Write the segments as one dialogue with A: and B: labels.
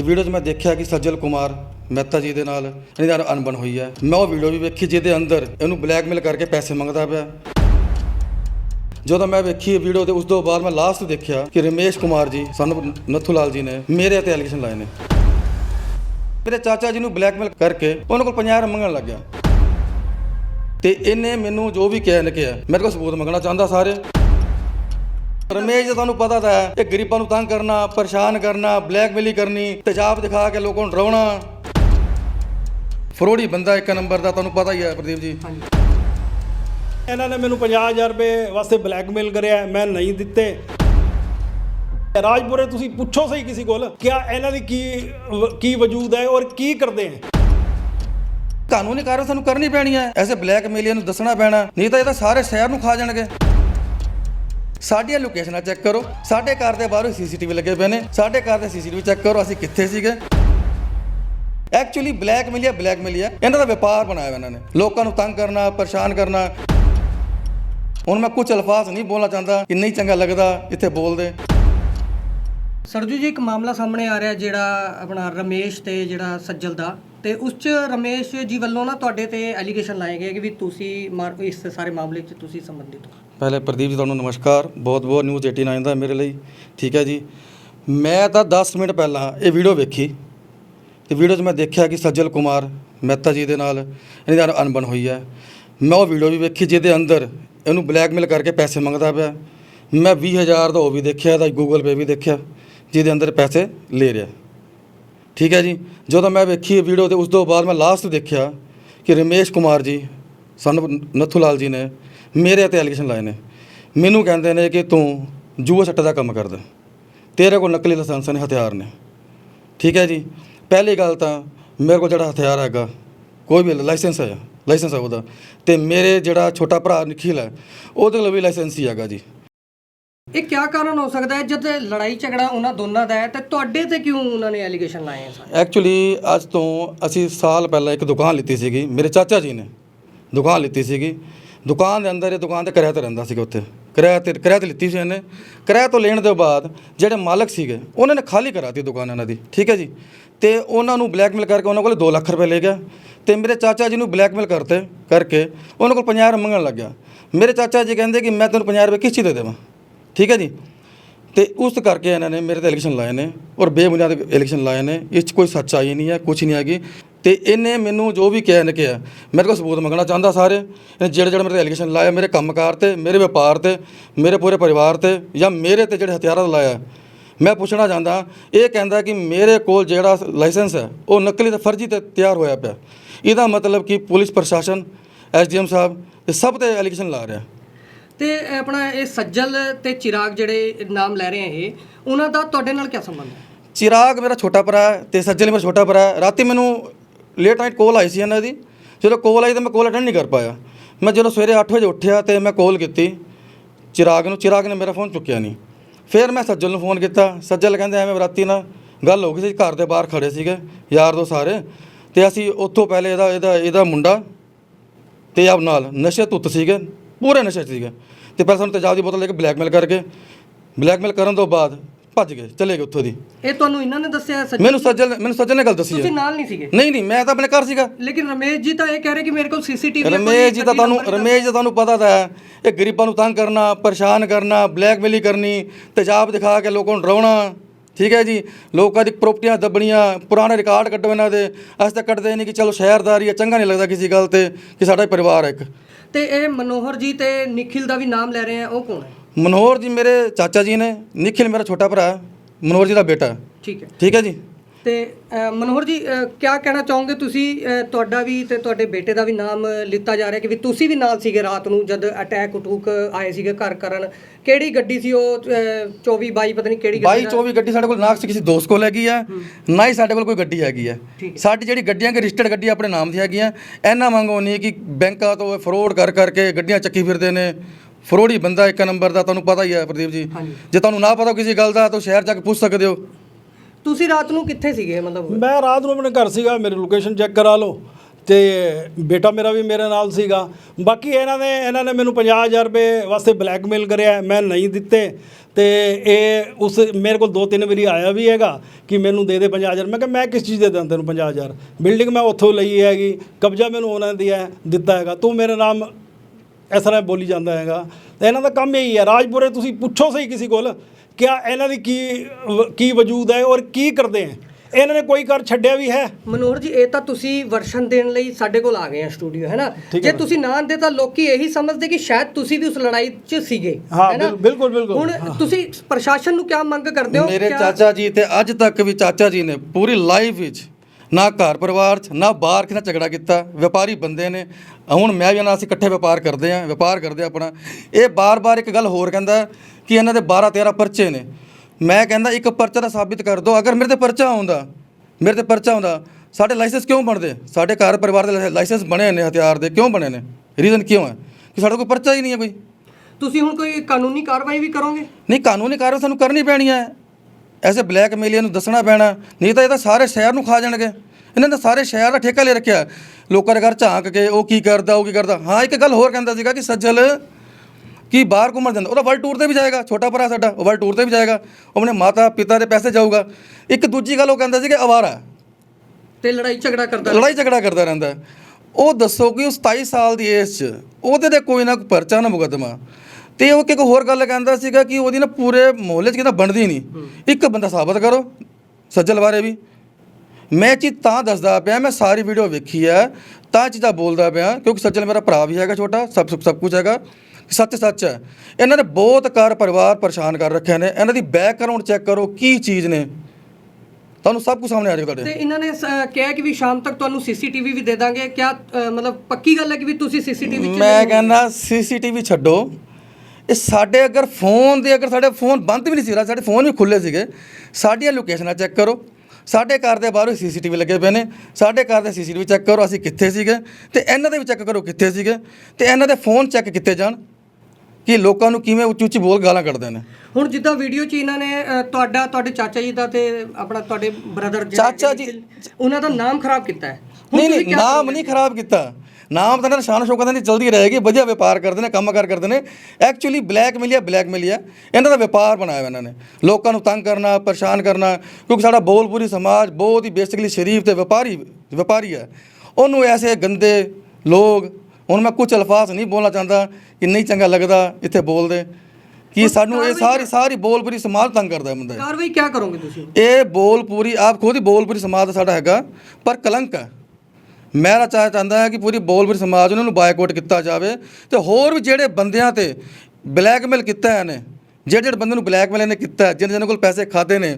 A: ਤੇ ਵੀਡੀਓ 'ਚ ਮੈਂ ਦੇਖਿਆ ਕਿ ਸੱਜਲ ਕੁਮਾਰ ਮਹਿਤਾ ਜੀ ਦੇ ਨਾਲ ਇਹਦੀ ਨਾਲ ਅਣਬਣ ਹੋਈ ਹੈ। ਮੈਂ ਉਹ ਵੀਡੀਓ ਵੀ ਵੇਖੀ ਜਿਹਦੇ ਅੰਦਰ ਇਹਨੂੰ ਬਲੈਕਮੇਲ ਕਰਕੇ ਪੈਸੇ ਮੰਗਦਾ ਪਿਆ। ਜਦੋਂ ਮੈਂ ਵੇਖੀ ਇਹ ਵੀਡੀਓ ਤੇ ਉਸ ਤੋਂ ਬਾਅਦ ਮੈਂ ਲਾਸਟ ਦੇਖਿਆ ਕਿ ਰਮੇਸ਼ ਕੁਮਾਰ ਜੀ, ਸਾਨੂੰ ਨੱਥੂ ਲਾਲ ਜੀ ਨੇ ਮੇਰੇ ਤੇ ਐਲੀਗੇਸ਼ਨ ਲਾਏ ਨੇ। ਮੇਰੇ ਚਾਚਾ ਜੀ ਨੂੰ ਬਲੈਕਮੇਲ ਕਰਕੇ ਉਹਨਾਂ ਕੋਲ 50 ਰੁਪਏ ਮੰਗਣ ਲੱਗਿਆ। ਤੇ ਇਹਨੇ ਮੈਨੂੰ ਜੋ ਵੀ ਕਹਿਣ ਕਿਹਾ ਮੇਰੇ ਕੋਲ ਸਬੂਤ ਮੰਗਣਾ ਚਾਹੁੰਦਾ ਸਾਰੇ। ਰਮੇਸ਼ ਜੀ ਤੁਹਾਨੂੰ ਪਤਾ ਤਾਂ ਹੈ ਇਹ ਗਰੀਬਾਂ ਨੂੰ ਤੰਗ ਕਰਨਾ ਪਰੇਸ਼ਾਨ ਕਰਨਾ ਬਲੈਕਮੇਲੀ ਕਰਨੀ ਤੇਜ਼ਾਬ ਦਿਖਾ ਕੇ ਲੋਕਾਂ ਨੂੰ ਡਰਾਉਣਾ। ਫਰੋੜੀ ਬੰਦਾ ਇੱਕ ਨੰਬਰ ਦਾ ਤੁਹਾਨੂੰ ਪਤਾ ਹੀ ਹੈ ਪ੍ਰਦੀਪ ਜੀ।
B: ਇਹਨਾਂ ਨੇ ਮੈਨੂੰ 50000 ਰੁਪਏ ਵਾਸਤੇ ਬਲੈਕਮੇਲ ਕਰਿਆ ਮੈਂ ਨਹੀਂ ਦਿੱਤੇ। ਰਾਜਪੁਰੇ ਤੁਸੀਂ ਪੁੱਛੋ ਸਹੀ ਕਿਸੇ ਕੋਲ ਕਿ ਇਹਨਾਂ ਦੀ ਕੀ ਕੀ ਵਜੂਦ ਹੈ ਔਰ ਕੀ ਕਰਦੇ ਹੈ?
A: ਕਾਨੂੰਨੀ ਕਾਰਵਾਈ ਸਾਨੂੰ ਕਰਨੀ ਪੈਣੀ ਹੈ ਐਸੇ ਬਲੈਕਮੇਲੀਆਂ ਨੂੰ ਦੱਸਣਾ ਪੈਣਾ ਨਹੀਂ ਤਾਂ ਇਹ ਤਾਂ ਸਾਰੇ ਸ਼ਹਿਰ ਨੂੰ ਖਾ ਜਾਣਗੇ। ਸਾਡੀਆਂ ਲੋਕੇਸ਼ਨਾਂ ਚੈੱਕ ਕਰੋ। ਸਾਡੇ ਘਰ ਦੇ ਬਾਹਰੋਂ ਸੀਸੀਟੀਵੀ ਲੱਗੇ ਪਏ ਨੇ। ਸਾਡੇ ਘਰ ਦੇ ਸੀਸੀਟੀਵੀ ਚੈੱਕ ਕਰੋ, ਅਸੀਂ ਕਿੱਥੇ ਸੀਗੇ। ਐਕਚੁਅਲੀ ਬਲੈਕਮੇਲੀਆ ਬਲੈਕਮੇਲੀਆ ਇਹਨਾਂ ਦਾ ਵਪਾਰ ਬਣਾਇਆ ਇਹਨਾਂ ਨੇ। ਲੋਕਾਂ ਨੂੰ ਤੰਗ ਕਰਨਾ, ਪਰੇਸ਼ਾਨ ਕਰਨਾ। ਹੁਣ ਮੈਂ ਕੁਝ ਅਲਫਾਜ਼ ਨਹੀਂ ਬੋਲਣਾ ਚਾਹੁੰਦਾ ਕਿ ਨਹੀਂ ਚੰਗਾ ਲੱਗਦਾ, ਇੱਥੇ ਬੋਲਦੇ।
C: ਸਰਜੂ ਜੀ ਇੱਕ ਮਾਮਲਾ ਸਾਹਮਣੇ ਆ ਰਿਹਾ ਜਿਹੜਾ ਆਪਣਾ ਰਮੇਸ਼ ਤੇ ਜਿਹੜਾ ਸੱਜਲ ਦਾ। ਤੇ ਉਸ ਚ ਰਮੇਸ਼ ਜੀ ਵੱਲੋਂ ਨਾ ਤੁਹਾਡੇ ਤੇ ਐਲੀਗੇਸ਼ਨ ਲਾਏ ਗਏ ਕਿ ਵੀ ਤੁਸੀਂ ਮਾਰ ਇਸ ਸਾਰੇ ਮਾਮਲੇ 'ਚ ਤੁਸੀਂ ਸੰਬੰਧਿਤ ਹੋ।
A: ਪਹਿਲੇ ਪ੍ਰਦੀਪ ਜੀ, ਤੁਹਾਨੂੰ ਨਮਸਕਾਰ। ਬਹੁਤ ਬਹੁਤ ਨਿਊਜ਼ 89 ਦਾ ਮੇਰੇ ਲਈ। ਠੀਕ ਹੈ ਜੀ। ਮੈਂ ਤਾਂ 10 ਮਿੰਟ ਪਹਿਲਾਂ ਇਹ ਵੀਡੀਓ ਵੇਖੀ। ਤੇ ਵੀਡੀਓ 'ਚ ਮੈਂ ਦੇਖਿਆ ਕਿ ਸੱਜਲ ਕੁਮਾਰ ਮਹਿਤਾ ਜੀ ਦੇ ਨਾਲ ਇਹਦੀ ਨਾਲ ਅਣਬਣ ਹੋਈ ਹੈ। ਮੈਂ ਉਹ ਵੀਡੀਓ ਵੀ ਵੇਖੀ ਜਿਹਦੇ ਅੰਦਰ ਇਹਨੂੰ ਬਲੈਕਮੇਲ ਕਰਕੇ ਪੈਸੇ ਮੰਗਦਾ ਪਿਆ। ਮੈਂ 20000 ਦਾ ਉਹ ਵੀ ਦੇਖਿਆ ਦਾ ਗੂਗਲ ਪੇ ਵੀ ਦੇਖਿਆ, ਜਿਹਦੇ ਅੰਦਰ ਪੈਸੇ ਲੈ ਰਿਹਾ। ਠੀਕ ਹੈ ਜੀ। ਜਦੋਂ ਮੈਂ ਵੇਖੀ ਇਹ ਵੀਡੀਓ ਤੇ ਉਸ ਤੋਂ ਬਾਅਦ ਮੈਂ ਲਾਸਟ ਦੇਖਿਆ ਕਿ ਰਮੇਸ਼ ਕੁਮਾਰ ਜੀ, ਸਾਨੂੰ ਨੱਥੂ ਲਾਲ ਜੀ ਨੇ ਮੇਰੇ ਤੇ ਐਲੀਗੇਸ਼ਨ ਲਾਏ ਨੇ। ਮੈਨੂੰ ਕਹਿੰਦੇ ਨੇ ਕਿ ਤੂੰ ਜੂਆ ਸੱਟੇ ਦਾ ਕੰਮ ਕਰਦਾ। ਤੇਰੇ ਕੋਲ ਨਕਲੀ ਲਾਇਸੈਂਸ ਨੇ ਹਥਿਆਰ ਨੇ। ਠੀਕ ਹੈ ਜੀ? ਪਹਿਲੀ ਗੱਲ ਤਾਂ ਮੇਰੇ ਕੋਲ ਜਿਹੜਾ ਹਥਿਆਰ ਹੈਗਾ ਕੋਈ ਵੀ ਲਾਇਸੈਂਸ ਹੈ ਲਾਇਸੈਂਸ ਹੈ ਉਹਦਾ। ਤੇ ਮੇਰੇ ਜਿਹੜਾ ਛੋਟਾ ਭਰਾ ਨਖਿਲ ਹੈ ਉਹਦੇ ਕੋਲ ਵੀ ਲਾਇਸੈਂਸ ਹੀ ਹੈਗਾ ਜੀ।
C: ਇਹ ਕਿਆ ਕਾਰਨ ਹੋ ਸਕਦਾ ਹੈ? ਜਦ ਲੜਾਈ ਝਗੜਾ ਉਹਨਾਂ ਦੋਨਾਂ ਦਾ ਹੈ ਤੇ ਤੁਹਾਡੇ ਤੇ ਕਿਉਂ ਉਹਨਾਂ ਨੇ ਐਲੀਗੇਸ਼ਨ ਲਾਏ ਆ
A: ਐਕਚੁਅਲੀ ਅੱਜ ਤੋਂ ਅਸੀਂ ਸਾਲ ਪਹਿਲਾਂ ਇੱਕ ਦੁਕਾਨ ਲਿੱਤੀ ਸੀਗੀ। ਮੇਰੇ ਚਾਚਾ ਜੀ ਨੇ ਦੁਕਾਨ ਲਿੱਤੀ ਸੀਗੀ। ਦੁਕਾਨ ਦੇ ਅੰਦਰ, ਇਹ ਦੁਕਾਨ ਤੇ ਕਿਰਾਏ ਤੇ ਰਹਿੰਦਾ ਸੀਗਾ ਉੱਥੇ। ਕਿਰਾਏ ਤੇ ਕਿਰਾਏ ਤੇ ਲਿੱਤੀ ਸੀ ਇਹਨੇ ਕਿਰਾਏ ਤੋਂ ਲੈਣ ਦੇ ਬਾਅਦ ਜਿਹੜੇ ਮਾਲਕ ਸੀਗੇ, ਉਹਨਾਂ ਨੇ ਖਾਲੀ ਕਰਾਤੀ ਦੁਕਾਨ ਇਹਨਾਂ ਦੀ, ਠੀਕ ਹੈ ਜੀ? ਤੇ ਉਹਨਾਂ ਨੂੰ ਬਲੈਕਮੇਲ ਕਰਕੇ ਉਹਨਾਂ ਕੋਲ 2 ਲੱਖ ਰੁਪਏ ਲੈ ਗਿਆ। ਤੇ ਮੇਰੇ ਚਾਚਾ ਜੀ ਨੂੰ ਬਲੈਕਮੇਲ ਕਰਤੇ, ਕਰਕੇ ਉਹਨਾਂ ਕੋਲ 50 ਰੁਪਏ ਮੰਗਣ ਲੱਗਿਆ। ਮੇਰੇ ਚਾਚਾ ਜੀ ਕਹਿੰਦੇ ਕਿ ਮੈਂ ਤੈਨੂੰ 50 ਰੁਪਏ ਕਿਸ ਚੀਜ਼ ਦੇ ਦੇਵਾਂ, ਠੀਕ ਹੈ ਜੀ? ਤੇ ਉਸ ਕਰਕੇ ਇਹਨਾਂ ਨੇ ਮੇਰੇ ਤੇ ਇਲੈਕਸ਼ਨ ਲਾਏ ਨੇ ਔਰ ਬੇਬੁਨਿਆਦ ਇਲੈਕਸ਼ਨ ਲਾਏ ਨੇ। ਇਸ 'ਚ ਕੋਈ ਸੱਚਾਈ ਨਹੀਂ ਹੈ ਕੁਝ ਨਹੀਂ ਹੈਗੀ। ਤੇ ਇਹਨੇ ਮੈਨੂੰ ਜੋ ਵੀ ਕਿਹਾ ਨੇ ਕਿਹਾ। ਮੇਰੇ ਕੋਲ ਸਬੂਤ ਮੰਗਣਾ ਚਾਹੁੰਦਾ ਸਾਰੇ। ਇਹਨੇ ਜਿਹੜੇ ਜਿਹੜੇ ਮੇਰੇ ਤੇ ਇਲੈਕਸ਼ਨ ਲਾਇਆ ਮੇਰੇ ਕੰਮਕਾਰ ਤੇ ਮੇਰੇ ਵਪਾਰ ਤੇ ਮੇਰੇ ਪੂਰੇ ਪਰਿਵਾਰ ਤੇ ਜਾਂ ਮੇਰੇ ਤੇ ਜਿਹੜੇ ਹਥਿਆਰਾਂ ਲਾਇਆ। ਮੈਂ ਪੁੱਛਣਾ ਚਾਹੁੰਦਾ ਇਹ ਕਹਿੰਦਾ ਕਿ ਮੇਰੇ ਕੋਲ ਜਿਹੜਾ ਲਾਇਸੈਂਸ ਹੈ ਉਹ ਨਕਲੀ ਤੇ ਫਰਜ਼ੀ ਤੇ ਤਿਆਰ ਹੋਇਆ ਪਿਆ। ਇਹਦਾ ਮਤਲਬ ਕਿ ਪੁਲਿਸ ਪ੍ਰਸ਼ਾਸਨ ਐਸਡੀਐਮ ਸਾਹਿਬ ਇਹ ਸਭ ਤੇ ਐਲੀਗੇਸ਼ਨ ਲਾ ਰਿਹਾ।
C: ਤੇ ਆਪਣਾ ਇਹ ਸੱਜਲ ਤੇ ਚਿਰਾਗ ਜਿਹੜੇ ਨਾਮ ਲੈ ਰਹੇ ਆ ਇਹ ਉਹਨਾਂ ਦਾ ਤੁਹਾਡੇ ਨਾਲ ਕੀ ਸੰਬੰਧ ਹੈ?
A: ਚਿਰਾਗ ਮੇਰਾ ਛੋਟਾ ਭਰਾ ਤੇ ਸੱਜਲ ਮੇਰਾ ਛੋਟਾ ਭਰਾ ਰਾਤੀ ਮੈਨੂੰ ਲੇਟ ਨਾਈਟ ਕਾਲ ਆਈ ਸੀ ਇਹਨਾਂ ਦੀ। ਜਦੋਂ ਕਾਲ ਆਈ ਤਾਂ ਮੈਂ ਕਾਲ ਅਟੈਂਡ ਨਹੀਂ ਕਰ ਪਾਇਆ। ਮੈਂ ਜਦੋਂ ਸਵੇਰੇ 8 ਵਜੇ ਉੱਠਿਆ ਤੇ ਮੈਂ ਕਾਲ ਕੀਤੀ। ਚਿਰਾਗ ਨੂੰ, ਚਿਰਾਗ ਨੇ ਮੇਰਾ ਫੋਨ ਚੁੱਕਿਆ ਨਹੀਂ। ਫਿਰ ਮੈਂ ਸੱਜਲ ਨੂੰ ਫੋਨ ਕੀਤਾ। ਸੱਜਲ ਕਹਿੰਦੇ ਐਵੇਂ ਰਾਤੀ ਨਾ, ਗੱਲ ਹੋ ਗਈ ਸੀ, ਘਰ ਦੇ ਬਾਹਰ ਖੜੇ ਸੀਗੇ, ਯਾਰ ਦੋ ਸਾਰੇ। ਤੇ ਅਸੀਂ ਉੱਥੋਂ ਪਹਿਲੇ ਇਹਦਾ ਇਹਦਾ ਇਹਦਾ ਮੁੰਡਾ ਤੇ ਆਪ ਨਾਲ ਨਸ਼ੇ ਧੁੱਤ ਸੀਗੇ, ਪੂਰੇ ਨਸ਼ੇ 'ਚ ਸੀਗੇ। ਤੇ ਪਹਿਲਾਂ ਸਾਨੂੰ ਤੇਜ਼ਾਬ ਦੀ ਬੋਤਲ ਲੈ ਕੇ ਬਲੈਕਮੇਲ ਕਰਕੇ ਬਲੈਕਮੇਲ ਕਰਨ ਤੋਂ ਬਾਅਦ ਭੱਜ ਗਏ ਚਲੇ ਗਏ ਉੱਥੋਂ ਦੀ।
C: ਇਹ ਤੁਹਾਨੂੰ ਇਹਨਾਂ ਨੇ ਦੱਸਿਆ ਸੱਜਲ
A: ਮੈਨੂੰ ਸੱਜਲ ਮੈਨੂੰ ਸੱਜਲ ਨੇ ਗੱਲ ਦੱਸੀ
C: ਤੁਸੀਂ
A: ਹੈ।
C: ਨਾਲ ਨਹੀਂ ਸੀਗੇ?
A: ਨਹੀਂ ਨਹੀਂ ਮੈਂ ਤਾਂ ਆਪਣੇ ਘਰ ਸੀਗਾ।
C: ਲੇਕਿਨ ਰਮੇਸ਼ ਜੀ ਤਾਂ ਇਹ ਕਹਿ ਰਹੇ ਕਿ ਮੇਰੇ ਕੋਲ ਸੀਸੀਟੀਵੀ
A: ਰਮੇਸ਼ ਜੀ ਤਾਂ ਤੁਹਾਨੂੰ ਰਮੇਸ਼ ਜੀ ਤੁਹਾਨੂੰ ਪਤਾ ਤਾਂ ਹੈ। ਇਹ ਗਰੀਬਾਂ ਨੂੰ ਤੰਗ ਕਰਨਾ ਪਰੇਸ਼ਾਨ ਕਰਨਾ ਬਲੈਕਮੇਲੀ ਕਰਨੀ ਤੇਜ਼ਾਬ ਦਿਖਾ ਕੇ ਲੋਕਾਂ ਨੂੰ ਡਰਾਉਣਾ। ਠੀਕ ਹੈ ਜੀ? ਲੋਕਾਂ ਦੀ ਪ੍ਰਾਪਰਟੀਆਂ ਦੱਬਣੀਆਂ ਪੁਰਾਣੇ ਰਿਕਾਰਡ ਕੱਢੋ ਇਹਨਾਂ ਦੇ। ਅਸੀਂ ਤਾਂ ਕੱਢਦੇ ਨਹੀਂ ਕਿ ਚਲੋ ਸ਼ਹਿਰਦਾਰੀ ਹੈ ਚੰਗਾ ਨਹੀਂ ਲੱਗਦਾ ਕਿਸੇ ਗੱਲ ਤੇ ਕਿ ਸਾਡਾ ਹੀ ਪਰਿਵਾਰ ਹੈ ਇੱਕ।
C: ਤੇ ਇਹ ਮਨੋਹਰ ਜੀ ਤੇ ਨਿਖਿਲ ਦਾ ਵੀ ਨਾਮ ਲੈ ਰਹੇ ਆ ਉਹ ਕੌਣ ਹੈ?
A: ਮਨੋਹਰ ਜੀ ਮੇਰੇ ਚਾਚਾ ਜੀ ਨੇ ਨਿਖਿਲ ਮੇਰਾ ਛੋਟਾ ਭਰਾ ਮਨੋਹਰ ਜੀ ਦਾ ਬੇਟਾ।
C: ਠੀਕ ਹੈ।
A: ਠੀਕ ਹੈ ਜੀ?
C: ਤੇ ਅ, ਮਨੋਹਰ ਜੀ ਅ, ਕਿਆ ਕਹਿਣਾ ਚਾਹੋਗੇ ਤੁਸੀਂ? ਅ, ਤੁਹਾਡਾ ਵੀ ਤੇ ਤੁਹਾਡੇ ਬੇਟੇ ਦਾ ਵੀ ਨਾਮ ਲਿੱਤਾ ਜਾ ਰਿਹਾ ਕਿ ਵੀ ਤੁਸੀਂ ਵੀ ਨਾਲ ਸੀਗੇ ਰਾਤ ਨੂੰ ਜਦ ਅਟੈਕ ਉਟੂਕ ਆਏ ਸੀਗੇ ਘਰ ਕਰਨ। ਕਿਹੜੀ ਗੱਡੀ ਸੀ ਉਹ ਅ, 24 22 ਪਤਾ ਨਹੀਂ ਕਿਹੜੀ ਗੱਡੀ
A: 22 24 ਗੱਡੀ ਸਾਡੇ ਕੋਲ ਨਾ ਕਿਸੇ ਦੋਸਤ ਕੋਲ ਹੈਗੀ ਆ ਨਾ ਹੀ ਸਾਡੇ ਕੋਲ ਕੋਈ ਗੱਡੀ ਹੈਗੀ ਆ ਸਾਡੀ ਜਿਹੜੀ ਗੱਡੀਆਂ ਕਿ ਰਜਿਸਟਰਡ ਗੱਡੀ ਆਪਣੇ ਨਾਮ ਦੀ ਹੈਗੀਆਂ ਇਹਨਾਂ ਵਾਂਗੂ ਨਹੀਂ ਕਿ ਬੈਂਕਾਂ ਤੋਂ ਫਰੋਡ ਕਰ ਕਰਕੇ ਗੱਡੀਆਂ ਚੱਕੀ ਫਿਰਦੇ ਨੇ। ਫਰੋਡੀ ਬੰਦਾ ਇੱਕ ਨੰਬਰ ਦਾ ਤੁਹਾਨੂੰ ਪਤਾ ਹੀ ਹੈ ਪ੍ਰਦੀਪ ਜੀ। ਜੇ ਤੁਹਾਨੂੰ ਨਾ ਪਤਾ ਕਿਸੇ ਗੱਲ ਦਾ ਤਾਂ ਸ਼ਹਿਰ ਜਾ ਕੇ ਪੁੱਛ ਸਕਦੇ ਹੋ।
C: ਤੁਸੀਂ ਰਾਤ ਨੂੰ ਕਿੱਥੇ ਸੀਗੇ ਮਤਲਬ?
B: ਮੈਂ ਰਾਤ ਨੂੰ ਆਪਣੇ ਘਰ ਸੀਗਾ ਮੇਰੀ ਲੋਕੇਸ਼ਨ ਚੈੱਕ ਕਰਾ ਲਓ। ਤੇ ਬੇਟਾ ਮੇਰਾ ਵੀ ਮੇਰੇ ਨਾਲ ਸੀਗਾ। ਬਾਕੀ ਇਹਨਾਂ ਨੇ ਇਹਨਾਂ ਨੇ ਮੈਨੂੰ 50000 ਰੁਪਏ ਵਾਸਤੇ ਬਲੈਕਮੇਲ ਕਰਿਆ ਮੈਂ ਨਹੀਂ ਦਿੱਤੇ। ਤੇ ਇਹ ਉਸ ਮੇਰੇ ਕੋਲ ਦੋ ਤਿੰਨ ਵਾਰੀ ਆਇਆ ਵੀ ਹੈਗਾ ਕਿ ਮੈਨੂੰ ਦੇ ਦੇ 50000 ਮੈਂ ਕਿਹਾ ਮੈਂ ਕਿਸ ਚੀਜ਼ ਦੇ ਦਾਂ ਤੈਨੂੰ 50000 ਬਿਲਡਿੰਗ ਮੈਂ ਉੱਥੋਂ ਲਈ ਹੈਗੀ ਕਬਜ਼ਾ ਮੈਨੂੰ ਉਹਨਾਂ ਦੀ ਹੈ ਦਿੱਤਾ ਹੈਗਾ। ਤੂੰ ਮੇਰੇ ਨਾਮ ਇਸ ਤਰ੍ਹਾਂ ਬੋਲੀ ਜਾਂਦਾ ਹੈਗਾ। ਤੇ ਇਹਨਾਂ ਦਾ ਕੰਮ ਇਹੀ ਹੈ ਰਾਜਪੁਰੇ ਤੁਸੀਂ ਪੁੱਛੋ ਸਹੀ ਕਿਸੇ ਕੋਲ ਕਿ ਇਹਨਾਂ ਦੀ ਕੀ ਕੀ ਵਜੂਦ ਹੈ ਔਰ ਕੀ ਕਰਦੇ ਹੈ। ਇਹਨਾਂ ਨੇ ਕੋਈ ਕਰ ਛੱਡਿਆ ਵੀ ਹੈ?
C: ਮਨੋਹਰ ਜੀ ਇਹ ਤਾਂ ਤੁਸੀਂ ਵਰਸ਼ਨ ਦੇਣ ਲਈ ਸਾਡੇ ਕੋਲ ਆ ਗਏ ਆ ਸਟੂਡੀਓ ਹੈ ਨਾ? ਜੇ ਤੁਸੀਂ ਨਾ ਦੇ ਤਾਂ ਲੋਕੀ ਇਹੀ ਸਮਝਦੇ ਕਿ ਸ਼ਾਇਦ ਤੁਸੀਂ ਵੀ ਉਸ ਲੜਾਈ 'ਚ ਸੀਗੇ
B: ਹਾਂ,
C: ਨਾ?
B: ਬਿਲ- ਬਿਲਕੁਲ, ਬਿਲਕੁਲ।
C: ਹੁਣ ਤੁਸੀਂ ਪ੍ਰਸ਼ਾਸਨ ਨੂੰ ਕਿਆ ਮੰਗ ਕਰਦੇ ਹੋ?
A: ਮੇਰੇ
C: ਕਿਆ-
A: ਚਾਚਾ ਜੀ ਤੇ ਅੱਜ ਤੱਕ ਵੀ ਚਾਚਾ ਜੀ ਨੇ ਪੂਰੀ ਲਾਈਫ ਵਿੱਚ ਨਾ ਘਰ ਪਰਿਵਾਰ 'ਚ ਨਾ ਬਾਹਰ ਕਿਸੇ ਨਾਲ ਝਗੜਾ ਕੀਤਾ। ਵਪਾਰੀ ਬੰਦੇ ਨੇ। ਹੁਣ ਮੈਂ ਵੀ ਇਹਨਾਂ ਅਸੀਂ ਇਕੱਠੇ ਵਪਾਰ ਕਰਦੇ ਆਂ ਵਪਾਰ ਕਰਦੇ ਆਪਣਾ। ਇਹ ਬਾਰ-ਬਾਰ ਇੱਕ ਗੱਲ ਹੋਰ ਕਹਿੰਦਾ ਕਿ ਇਹਨਾਂ ਦੇ 12 13 ਪਰਚੇ ਨੇ। ਮੈਂ ਕਹਿੰਦਾ ਇੱਕ ਪਰਚਾ ਤਾਂ ਸਾਬਿਤ ਕਰ ਦਿਓ। ਅਗਰ ਮੇਰੇ ਤੇ ਪਰਚਾ ਆਉਂਦਾ ਮੇਰੇ ਤੇ ਪਰਚਾ ਆਉਂਦਾ ਸਾਡੇ ਲਾਇਸੈਂਸ ਕਿਉਂ ਬਣਦੇ? ਸਾਡੇ ਘਰ ਪਰਿਵਾਰ ਦੇ ਲਾਇਸੈਂਸ ਬਣੇ ਨੇ ਹਥਿਆਰ ਦੇ ਕਿਉਂ ਬਣੇ ਨੇ? ਰੀਜ਼ਨ ਕਿਉਂ ਹੈ? ਕਿ ਸਾਡੇ ਕੋਲ ਪਰਚਾ ਹੀ ਨਹੀਂ ਹੈ ਕੋਈ।
C: ਤੁਸੀਂ ਹੁਣ ਕੋਈ ਕਾਨੂੰਨੀ ਕਾਰਵਾਈ ਵੀ ਕਰੋਗੇ?
A: ਨਹੀਂ ਕਾਨੂੰਨੀ ਕਾਰਵਾਈ ਸਾਨੂੰ ਕਰਨੀ ਪੈਣੀ ਹੈ। ਐਸੇ ਬਲੈਕ ਮੇਲੀਆਂ ਨੂੰ ਦੱਸਣਾ ਪੈਣਾ ਨਹੀਂ ਤਾਂ ਇਹ ਤਾਂ ਸਾਰੇ ਸ਼ਹਿਰ ਨੂੰ ਖਾ ਜਾਣਗੇ। ਇਹਨਾਂ ਨੇ ਸਾਰੇ ਸ਼ਹਿਰ ਦਾ ਠੇਕਾ ਲੈ ਰੱਖਿਆ। ਲੋਕਾਂ ਦੇ ਘਰ ਝਾਂਕ ਕੇ ਉਹ ਕੀ ਕਰਦਾ ਉਹ ਕੀ ਕਰਦਾ। ਹਾਂ ਇੱਕ ਗੱਲ ਹੋਰ ਕਹਿੰਦਾ ਸੀਗਾ ਕਿ ਸੱਜਲ ਕੀ ਬਾਹਰ ਘੁੰਮਣ ਜਾਂਦਾ। ਉਹਦਾ ਵਰਲਡ ਟੂਰ ਤੇ ਵੀ ਜਾਏਗਾ ਛੋਟਾ ਭਰਾ ਸਾਡਾ ਉਹ ਵਰਲਡ ਟੂਰ ਤੇ ਵੀ ਜਾਏਗਾ। ਉਹ ਆਪਣੇ ਮਾਤਾ ਪਿਤਾ ਦੇ ਪੈਸੇ ਜਾਊਗਾ। ਇੱਕ ਦੂਜੀ ਗੱਲ ਉਹ ਕਹਿੰਦਾ ਸੀ ਕਿ ਅਵਾਰਾ।
C: ਤੇ ਲੜਾਈ ਝਗੜਾ ਕਰਦਾ
A: ਲੜਾਈ ਝਗੜਾ ਕਰਦਾ ਰਹਿੰਦਾ। ਉਹ ਦੱਸੋ ਕਿ ਉਹ 27 ਸਾਲ ਦੀ ਏਜ 'ਚ ਉਹਦੇ ਤੇ ਕੋਈ ਨਾ ਕੋਈ ਪਰਚਾ ਨਾ ਮੁਕੱਦਮਾ। ਤੇ ਉਹ ਇੱਕ ਹੋਰ ਗੱਲ ਕਹਿੰਦਾ ਸੀਗਾ ਕਿ ਉਹਦੀ ਨਾ ਪੂਰੇ ਮੁਹੱਲੇ 'ਚ ਕਹਿੰਦਾ ਬਣਦੀ ਨਹੀਂ। ਇੱਕ ਬੰਦਾ ਸਾਬਤ ਕਰੋ ਸੱਜਲ ਬਾਰੇ ਵੀ। ਮੈਂ ਚੀਜ਼ ਤਾਂ ਦੱਸਦਾ ਪਿਆ ਮੈਂ ਸਾਰੀ ਵੀਡੀਓ ਵੇਖੀ ਹੈ ਤਾਂ ਚੀਜ਼ਾਂ ਬੋਲਦਾ ਪਿਆ ਕਿਉਂਕਿ ਸੱਜਲ ਮੇਰਾ ਭਰਾ ਵੀ ਹੈਗਾ ਛੋਟਾ ਸਭ ਸਭ ਸਭ ਕੁਝ ਹੈਗਾ। ਸੱਚ ਸੱਚ ਹੈ ਇਹਨਾਂ ਨੇ ਬਹੁਤ ਘਰ ਪਰਿਵਾਰ ਪਰੇਸ਼ਾਨ ਕਰ ਰੱਖਿਆ ਨੇ ਇਹਨਾਂ ਦੀ ਬੈਕਗ੍ਰਾਉਂਡ ਚੈੱਕ ਕਰੋ ਕੀ ਚੀਜ਼ ਨੇ। ਤੁਹਾਨੂੰ ਸਭ ਕੁਝ ਸਾਹਮਣੇ ਆ ਜਾਏਗਾ ਤੁਹਾਡੇ।
C: ਤੇ ਇਹਨਾਂ ਨੇ ਸ- ਕਿਹਾ ਕਿ ਵੀ ਸ਼ਾਮ ਤੱਕ ਤੁਹਾਨੂੰ ਸੀਸੀਟੀਵੀ ਵੀ ਦੇ ਦਾਂਗੇ। ਕਿਆ ਅ, ਮਤਲਬ ਪੱਕੀ ਗੱਲ ਹੈ ਕਿ ਵੀ ਤੁਸੀਂ ਸੀਸੀਟੀਵੀ ਚ
A: ਮੈਂ ਕਹਿੰਦਾ ਸੀਸੀਟੀਵੀ ਛੱਡੋ। ਇਹ ਸਾਡੇ ਅਗਰ ਫੋਨ ਦੇ ਅਗਰ ਸਾਡੇ ਫੋਨ ਬੰਦ ਵੀ ਨਹੀਂ ਸੀ ਸਾਡੇ ਫੋਨ ਵੀ ਖੁੱਲੇ ਸੀਗੇ ਸਾਡੀਆਂ ਲੋਕੇਸ਼ਨਾਂ ਚੈੱਕ ਕਰੋ। ਸਾਡੇ ਘਰ ਦੇ ਬਾਹਰੋਂ ਸੀਸੀਟੀਵੀ ਲੱਗੇ ਪਏ ਨੇ ਸਾਡੇ ਘਰ ਦੇ ਸੀਸੀਟੀਵੀ ਚੈੱਕ ਕਰੋ ਅਸੀਂ ਕਿੱਥੇ ਸੀਗੇ ਤੇ ਇਹਨਾਂ ਦੇ ਵੀ ਚੈੱਕ ਕਰੋ ਕਿੱਥੇ ਸੀਗੇ ਤੇ ਇਹਨਾਂ ਦੇ ਫੋਨ ਚੈੱਕ ਕੀਤੇ ਜਾਣ ਕਿ ਲੋਕਾਂ ਨੂੰ ਕਿਵੇਂ ਉੱਚੀ ਉੱਚੀ ਬੋਲ ਗਾਲਾਂ ਕੱਢਦੇ ਨੇ।
C: ਹੁਣ ਜਿੱਦਾਂ ਵੀਡੀਓ 'ਚ ਇਹਨਾਂ ਨੇ ਅ, ਤੁਹਾਡਾ ਤੁਹਾਡੇ ਚਾਚਾ ਜੀ ਦਾ ਤੇ ਆਪਣਾ ਤੁਹਾਡੇ ਬ੍ਰਦਰ
A: ਚਾਚਾ ਜੀ-
C: ਉਹਨਾਂ ਦਾ ਨਾਮ ਖਰਾਬ ਕੀਤਾ ਹੈ। ਹੁਣ
A: ਨਹੀਂ
C: ਤੁਸੀਂ
A: ਨਹੀਂ
C: ਕਿਆ
A: ਨਾਮ? ਨਹੀਂ ਖਰਾਬ ਕੀਤਾ। ਨਾਮ ਤਾਂ ਇਹਨਾਂ ਦਾ ਸ਼ਾਨ ਸ਼ੌਕਤ ਦੀ ਚਲਦੀ ਰਹੇਗੀ ਵਧੀਆ ਵਪਾਰ ਕਰਦੇ ਨੇ ਕੰਮਕਾਰ ਕਰਦੇ ਨੇ। ਐਕਚੁਅਲੀ ਬਲੈਕ ਮਿਲਿਆ ਬਲੈਕ ਮਿਲਿਆ ਇਹਨਾਂ ਦਾ ਵਪਾਰ ਬਣਾਇਆ ਇਹਨਾਂ ਨੇ। ਲੋਕਾਂ ਨੂੰ ਤੰਗ ਕਰਨਾ ਪਰੇਸ਼ਾਨ ਕਰਨਾ ਕਿਉਂਕਿ ਸਾਡਾ ਬੋਲਪੁਰੀ ਸਮਾਜ ਬਹੁਤ ਹੀ ਬੇਸਿਕਲੀ ਸ਼ਰੀਫ ਤੇ ਵਪਾਰੀ ਵਪਾਰੀ ਹੈ। ਉਹਨੂੰ ਐਸੇ ਗੰਦੇ ਲੋਕ ਹੁਣ ਮੈਂ ਕੁਝ ਅਲਫਾਜ਼ ਨਹੀਂ ਬੋਲਣਾ ਚਾਹੁੰਦਾ ਕਿ ਨਹੀਂ ਚੰਗਾ ਲੱਗਦਾ ਇੱਥੇ ਬੋਲਦੇ। ਕਿ ਸਾਨੂੰ ਇਹ ਸਾਰੀ ਸਾਰੀ ਬੋਲਪੁਰੀ ਸਮਾਜ ਤੰਗ ਕਰਦਾ ਹੈ ਬੰਦਾ।
C: ਕਾਰਵਾਈ ਕਿਆ ਕਰੋਗੇ ਤੁਸੀਂ?
A: ਇਹ ਬੋਲਪੁਰੀ ਆਪ ਖੁਦ ਹੀ ਬੋਲਪੁਰੀ ਸਮਾਜ ਦਾ ਸਾਡਾ ਹੈਗਾ ਪਰ ਕਲੰਕ ਹੈ। ਮੈਂ ਤਾਂ ਚਾਹ ਚਾਹੁੰਦਾ ਹੈ ਕਿ ਪੂਰੀ ਬੋਲਪੁਰੀ ਸਮਾਜ ਉਹਨਾਂ ਨੂੰ ਬਾਇਕਾਟ ਕੀਤਾ ਜਾਵੇ ਤੇ ਹੋਰ ਵੀ ਜਿਹੜੇ ਬੰਦਿਆਂ ਤੇ ਬਲੈਕਮੇਲ ਕੀਤਾ ਹੈ ਨੇ ਜਿਹੜੇ ਜਿਹੜੇ ਬੰਦੇ ਨੂੰ ਬਲੈਕਮੇਲ ਇਹਨੇ ਕੀਤਾ ਹੈ, ਜਿਹਨਾਂ ਜਿਹਨਾਂ ਕੋਲ ਪੈਸੇ ਖਾਦੇ ਨੇ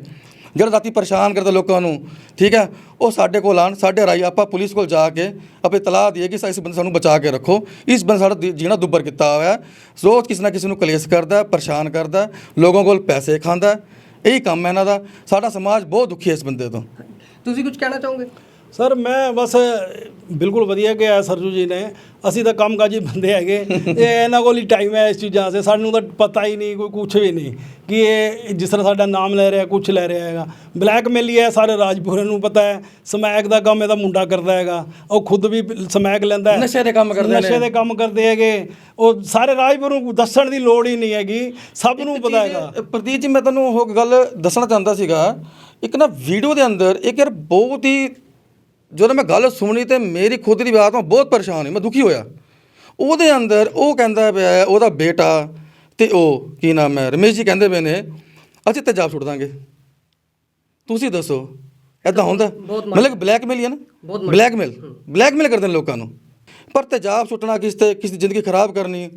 A: ਜਿਹੜਾ ਰਾਤੀ ਪਰੇਸ਼ਾਨ ਕਰਦਾ ਲੋਕਾਂ ਨੂੰ ਠੀਕ ਹੈ ਉਹ ਸਾਡੇ ਕੋਲ ਆਣ ਸਾਡੇ ਰਾਈ ਆਪਾਂ ਪੁਲਿਸ ਕੋਲ ਜਾ ਕੇ ਆਪੇ ਤਲਾਹ ਦਈਏ ਕਿ ਇਸ ਬੰਦੇ ਸਾਨੂੰ ਬਚਾ ਕੇ ਰੱਖੋ ਇਸ ਬੰਦੇ ਸਾਡਾ ਦੀ- ਜੀਣਾ ਦੁੱਬਰ ਕੀਤਾ ਹੋਇਆ ਰੋਜ਼ ਕਿਸੇ ਨਾ ਕਿਸੇ ਨੂੰ ਕਲੇਸ਼ ਕਰਦਾ ਪਰੇਸ਼ਾਨ ਕਰਦਾ ਲੋਕਾਂ ਕੋਲ ਪੈਸੇ ਖਾਂਦਾ ਇਹੀ ਕੰਮ ਹੈ ਇਹਨਾਂ ਦਾ ਸਾਡਾ ਸਮਾਜ ਬਹੁਤ ਦੁਖੀ ਹੈ ਇਸ ਬੰਦੇ ਤੋਂ।
C: ਤੁਸੀਂ ਕੁਝ ਕਹਿਣਾ ਚਾਹੋਗੇ?
B: ਸਰ ਮੈਂ ਬਸ ਬਿਲਕੁਲ ਵਧੀਆ ਕਿਹਾ ਸਰਜੂ ਜੀ ਨੇ। ਅਸੀਂ ਤਾਂ ਕੰਮਕਾਜੀ ਬੰਦੇ ਹੈਗੇ। ਇਹ ਇਹਨਾਂ ਕੋਲ ਹੀ ਟਾਈਮ ਹੈ ਇਸ ਚੀਜ਼ਾਂ ਸੇ ਸਾਨੂੰ ਤਾਂ ਪਤਾ ਹੀ ਨਹੀਂ ਕੋਈ ਕੁਝ ਵੀ ਨਹੀਂ ਕਿ ਇਹ ਜਿਸ ਤਰ੍ਹਾਂ ਸਾਡਾ ਨਾਮ ਲੈ ਰਿਹਾ ਕੁਝ ਲੈ ਰਿਹਾ ਹੈਗਾ। ਬਲੈਕਮੇਲ ਹੀ ਹੈ ਸਾਰੇ ਰਾਜਪੁਰੇ ਨੂੰ ਪਤਾ ਹੈ। ਸਮੈਕ ਦਾ ਕੰਮ ਇਹਦਾ ਮੁੰਡਾ ਕਰਦਾ ਹੈਗਾ। ਉਹ ਖੁਦ ਵੀ ਸਮੈਕ ਲੈਂਦਾ ਹੈ।
A: ਨਸ਼ੇ ਦੇ ਕੰਮ ਕਰਦੇ ਨੇ।
B: ਨਸ਼ੇ ਦੇ ਕੰਮ ਕਰਦੇ ਹੈਗੇ। ਉਹ ਸਾਰੇ ਰਾਜਪੁਰ ਨੂੰ ਦੱਸਣ ਦੀ ਲੋੜ ਹੀ ਨਹੀਂ ਹੈਗੀ। ਸਭ ਨੂੰ ਪਤਾ ਹੈਗਾ।
A: ਪ੍ਰਦੀਪ ਜੀ ਮੈਂ ਤੁਹਾਨੂੰ ਉਹ ਗੱਲ ਦੱਸਣਾ ਚਾਹੁੰਦਾ ਸੀਗਾ। ਇੱਕ ਨਾ ਵੀਡੀਓ ਦੇ ਅੰਦਰ ਇੱਕ ਯਾਰ ਬਹੁਤ ਹੀ ਜਦੋਂ ਮੈਂ ਗੱਲ ਸੁਣੀ ਤੇ ਮੇਰੀ ਖੁਦ ਦੀ ਬਾਤ ਮੈਂ ਬਹੁਤ ਪਰੇਸ਼ਾਨ ਹੋਈ ਮੈਂ ਦੁਖੀ ਹੋਇਆ। ਉਹਦੇ ਅੰਦਰ ਉਹ ਕਹਿੰਦਾ ਪਿਆ ਉਹਦਾ ਬੇਟਾ ਤੇ ਉਹ ਕੀ ਨਾਮ ਹੈ ਰਮੇਸ਼ ਜੀ ਕਹਿੰਦੇ ਪਏ ਨੇ ਅਸੀਂ ਤੇਜਾਬ ਸੁੱਟ ਦਾਂਗੇ। ਤੁਸੀਂ ਦੱਸੋ ਐਦਾਂ ਹੁੰਦਾ। ਮਤਲਬ ਬਲੈਕਮੇਲ ਹੀ ਹੈ ਨਾ। ਬਲੈਕਮੇਲ। ਬਲੈਕਮੇਲ ਕਰਦੇ ਨੇ ਲੋਕਾਂ ਨੂੰ। ਪਰ ਤੇਜਾਬ ਸੁੱਟਣਾ ਕਿਸ ਤੇ ਕਿਸੇ ਦੀ ਜ਼ਿੰਦਗੀ ਖਰਾਬ ਕਰਨੀ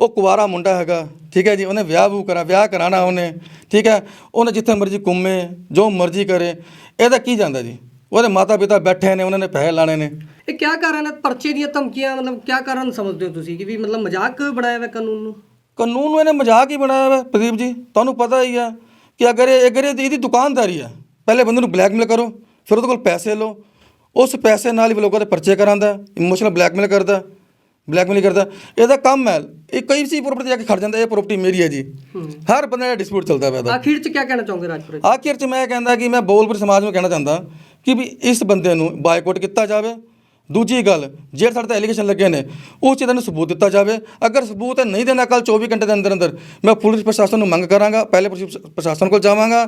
A: ਉਹ ਕੁਵਾਰਾ ਮੁੰਡਾ ਹੈਗਾ ਠੀਕ ਹੈ ਜੀ ਉਹਨੇ ਵਿਆਹ ਵੂ ਕਰਾ ਵਿਆਹ ਕਰਾਣਾ ਉਹਨੇ ਠੀਕ ਹੈ ਉਹਨੇ ਜਿੱਥੇ ਮਰਜ਼ੀ ਘੁੰਮੇ ਜੋ ਮਰਜ਼ੀ ਕਰੇ ਇਹਦਾ ਕੀ ਜਾਂਦਾ ਜੀ? ਉਹਦੇ ਮਾਤਾ ਪਿਤਾ ਬੈਠੇ ਨੇ ਉਹਨਾਂ ਨੇ ਪੈਸੇ ਲਾਣੇ ਨੇ।
C: ਇਹ ਕਿਆ ਕਾਰਨ ਹੈ? ਪਰਚੇ ਦੀਆਂ ਧਮਕੀਆਂ ਮਤਲਬ ਕਿਆ ਕਾਰਨ ਸਮਝਦੇ ਹੋ ਤੁਸੀਂ ਕਿ ਵੀ ਮਤਲਬ ਮਜ਼ਾਕ ਬਣਾਇਆ ਹੋਇਆ ਕਾਨੂੰਨ ਨੂੰ?
A: ਕਾਨੂੰਨ ਨੂੰ ਇਹਨੇ ਮਜ਼ਾਕ ਹੀ ਬਣਾਇਆ ਹੋਇਆ ਪ੍ਰਦੀਪ ਜੀ। ਤੁਹਾਨੂੰ ਪਤਾ ਹੀ ਆ ਕਿ ਅਗਰ ਇਹ ਅਗਰ ਇਹ- ਇਹਦੀ ਦੁਕਾਨਦਾਰੀ ਆ ਪਹਿਲੇ ਬੰਦੇ ਨੂੰ ਬਲੈਕਮੇਲ ਕਰੋ ਫਿਰ ਉਹਦੇ ਕੋਲ ਪੈਸੇ ਲਓ। ਉਸ ਪੈਸੇ ਨਾਲ ਹੀ ਲੋਕਾਂ ਦੇ ਪਰਚੇ ਕਰਾਂਦਾ ਇਮੋਸ਼ਨਲ ਬਲੈਕਮੇਲ ਕਰਦਾ। ਬਲੈਕਮੇਲ ਕਰਦਾ। ਇਹਦਾ ਕੰਮ ਹੈ ਇਹ ਕਈ ਸੀ ਪ੍ਰਾਪਰਟੀ ਜਾ ਕੇ ਖੜ ਜਾਂਦਾ ਇਹ ਪ੍ਰਾਪਰਟੀ ਮੇਰੀ ਹੈ ਜੀ। ਹਰ ਬੰਦੇ ਦਾ ਡਿਸਪਿਊਟ ਚੱਲਦਾ ਪਿਆ ਇਹਦਾ।
C: ਆਖਿਰ 'ਚ ਕਿਆ ਕਹਿਣਾ ਚਾਹੋਗੇ ਰਾਜਪੁਰੇ?
A: ਆਖਿਰ ਚ ਮੈਂ ਕਹਿੰਦਾ ਕਿ ਮੈਂ ਬੋਲਪੁਰ ਸਮਾਜ ਨੂੰ ਕਹਿਣਾ ਚਾਹੁੰਦਾ ਕਿ ਵੀ ਇਸ ਬੰਦੇ ਨੂੰ ਬਾਈਕਾਟ ਕੀਤਾ ਜਾਵੇ। ਦੂਜੀ ਗੱਲ ਜਿਹੜੇ ਸਾਡੇ ਤੇ ਐਲੀਗੇਸ਼ਨ ਲੱਗੇ ਨੇ ਉਸ ਚੀਜ਼ ਦਾ ਨੂੰ ਸਬੂਤ ਦਿੱਤਾ ਜਾਵੇ। ਅਗਰ ਸਬੂਤ ਨਹੀਂ ਦੇਣਾ ਕੱਲ 24 ਘੰਟੇ ਦੇ ਅੰਦਰ ਅੰਦਰ ਮੈਂ ਪੁਲਿਸ ਪ੍ਰਸ਼ਾਸਨ ਨੂੰ ਮੰਗ ਕਰਾਂਗਾ ਪਹਿਲੇ ਪ੍ਰਸ਼ਾਸਨ ਕੋਲ ਜਾਵਾਂਗਾ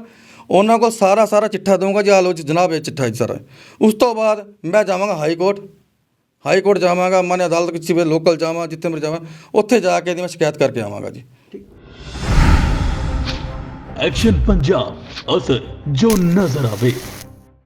A: ਉਹਨਾਂ ਕੋਲ ਸਾਰਾ ਸਾਰਾ ਚਿੱਠਾ ਦਊਂਗਾ ਜੀ ਆ ਲਓ ਜੀ ਜਨਾਬ ਇਹ ਚਿੱਠਾ ਜੀ ਸਾਰਾ। ਉਸ ਤੋਂ ਬਾਅਦ ਮੈਂ ਜਾਵਾਂਗਾ ਹਾਈ ਕੋਰਟ ਹਾਈ ਕੋਰਟ ਜਾਵਾਂਗਾ ਮਾਨਯ ਅਦਾਲਤ ਕਿਸੇ ਵੀ ਲੋਕਲ ਜਾਵਾਂ ਜਿੱਥੇ ਮਰ ਜਾਵਾਂ ਉੱਥੇ ਜਾ ਕੇ ਇਹਦੀ ਮੈਂ ਸ਼ਿਕਾਇਤ ਕਰਕੇ ਆਵਾਂਗਾ ਜੀ।
D: ਐਕਸ਼ਨ ਪੰਜਾਬ ਅਸਰ ਜੋ ਨਜ਼ਰ ਆਵੇ।